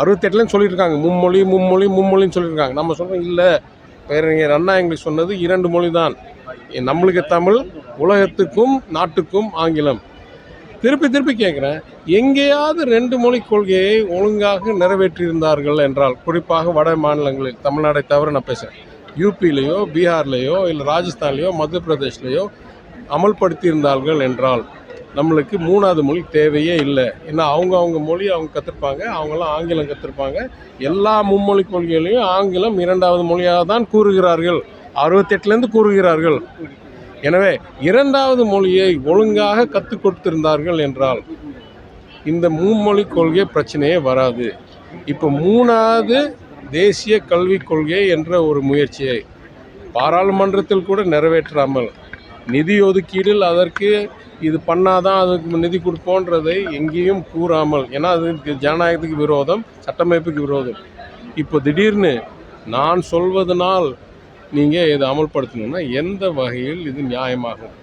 அறுபத்தெட்டுலன்னு சொல்லியிருக்காங்க மும்மொழி மும்மொழி மும்மொழின்னு சொல்லியிருக்காங்க நம்ம சொல்கிறோம் இல்லை. பேரறிஞர் அண்ணா எங்களுக்கு சொன்னது இரண்டு மொழி தான் நம்மளுக்கு தமிழ் உலகத்துக்கும் நாட்டுக்கும் ஆங்கிலம். திருப்பி திருப்பி கேட்குறேன் எங்கேயாவது ரெண்டு மொழி கொள்கையை ஒழுங்காக நிறைவேற்றியிருந்தார்கள் என்றால் குறிப்பாக வட மாநிலங்களில் தமிழ்நாடை தவிர நான் பேசுகிறேன் யூபிலேயோ பீகார்லேயோ இல்லை ராஜஸ்தான்லேயோ மத்திய பிரதேஷ்லேயோ அமல்படுத்தியிருந்தார்கள் என்றால் நம்மளுக்கு மூணாவது மொழி தேவையே இல்லை. ஏன்னா அவங்க அவங்க மொழி அவங்க கற்றுருப்பாங்க அவங்களாம் ஆங்கிலம் கற்றுருப்பாங்க எல்லா மும்மொழி கொள்கைகளையும் ஆங்கிலம் இரண்டாவது மொழியாக தான் கூறுகிறார்கள். அறுபத்தெட்டுலேருந்து கூறுகிறார்கள். எனவே இரண்டாவது மொழியை ஒழுங்காக கற்றுக் கொடுத்திருந்தார்கள் என்றால் இந்த மும்மொழி கொள்கை பிரச்சனையே வராது. இப்போ மூணாவது தேசிய கல்விக் கொள்கை என்ற ஒரு முயற்சியை பாராளுமன்றத்தில் கூட நிறைவேற்றாமல் நிதி ஒதுக்கீடில் அதற்கு இது பண்ணாதான் அதுக்கு நிதி கொடுப்போன்றதை எங்கேயும் கூறாமல் ஏன்னா அது ஜனநாயகத்துக்கு விரோதம் சட்டமைப்புக்கு விரோதம். இப்போ திடீர்னு நான் சொல்வதனால் நீங்கள் இதை அமல்படுத்தணும்னா எந்த வகையில் இது நியாயமாகும்?